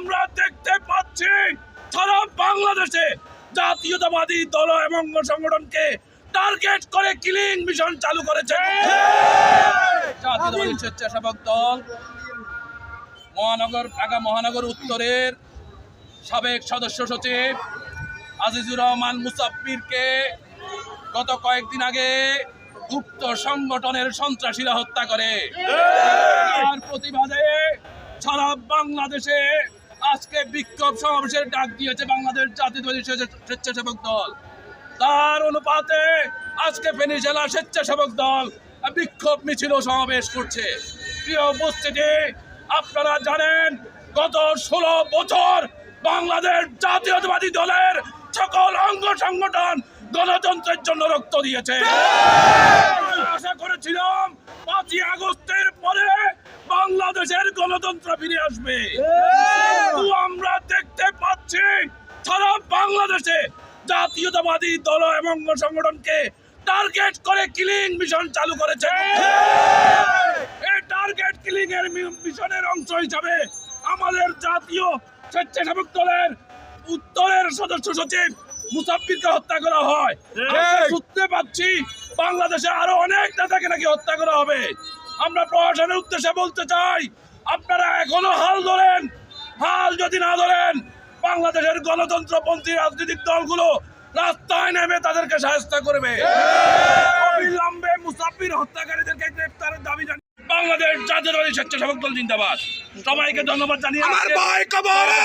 আমরা দেখতে পাচ্ছি সারা বাংলাদেশে জাতীয়তাবাদী দল এবং সংগঠনকে টার্গেট করে কিলিং মিশন চালু করেছে। জাতীয়তাবাদী স্বেচ্ছাসেবক দল মহানগর ঢাকা মহানগর উত্তরের সাবেক সদস্য সচিব আজিজুর রহমান মুসাফিরকে গত কয়েকদিন আগে গুপ্ত সংগঠনের সন্ত্রাসীরা হত্যা করে। তার প্রতিবাদে সারা বাংলাদেশে আজকে বিক্ষোভ সমাবেশের ডাক দিয়েছে বাংলাদেশ জাতীয়তাবাদী স্বেচ্ছা- স্বেচ্ছাসেবক দল। তার অনুপাতে আজকে ফেনী জেলা স্বেচ্ছাসেবক দল বিক্ষোভ মিছিল সমাবেশ করছে। প্রিয় উপস্থিতি, আপনারা জানেন, গত ষোলো বছর বাংলাদেশ জাতীয়তাবাদী দলের সকল অঙ্গ সংগঠন গণতন্ত্রের জন্য রক্ত দিয়েছে। আশা করেছিলাম পাঁচই আগস্টের পরে বাংলাদেশের গণতন্ত্র ফিরে আসবে। বাংলাদেশে জাতীয়তাবাদী দল এবং সংগঠনকে টার্গেট করে কিলিং মিশন চালু করেছে। এই টার্গেট কিলিং এর মিশনের অংশ হিসাবে আমাদের জাতীয় স্বেচ্ছাসেবক দলের উত্তরের সদস্য সচিব মুসাফিরকে হত্যা করা হয়। শুনতে পাচ্ছি বাংলাদেশে আরও অনেক নেতাকে নাকি হত্যা করা হবে। আমরা প্রশাসনের উদ্দেশ্যে বলতে চাই আপনারা এখনও হাল ধরেন হাল যদি না ধরেন বাংলাদেশের গণতন্ত্রপন্থী রাজনৈতিক দলগুলো রাস্তায় নেমে তাদেরকে সাহায্য করবে। অবিলম্বে মুসাফির হত্যাকারীদেরকে গ্রেপ্তারের দাবি জানিয়ে বাংলাদেশ জাতীয়তাবাদী স্বেচ্ছাসেবক দল জিন্দাবাদ। সবাইকে ধন্যবাদ জানিয়ে আমার ভাই কবরে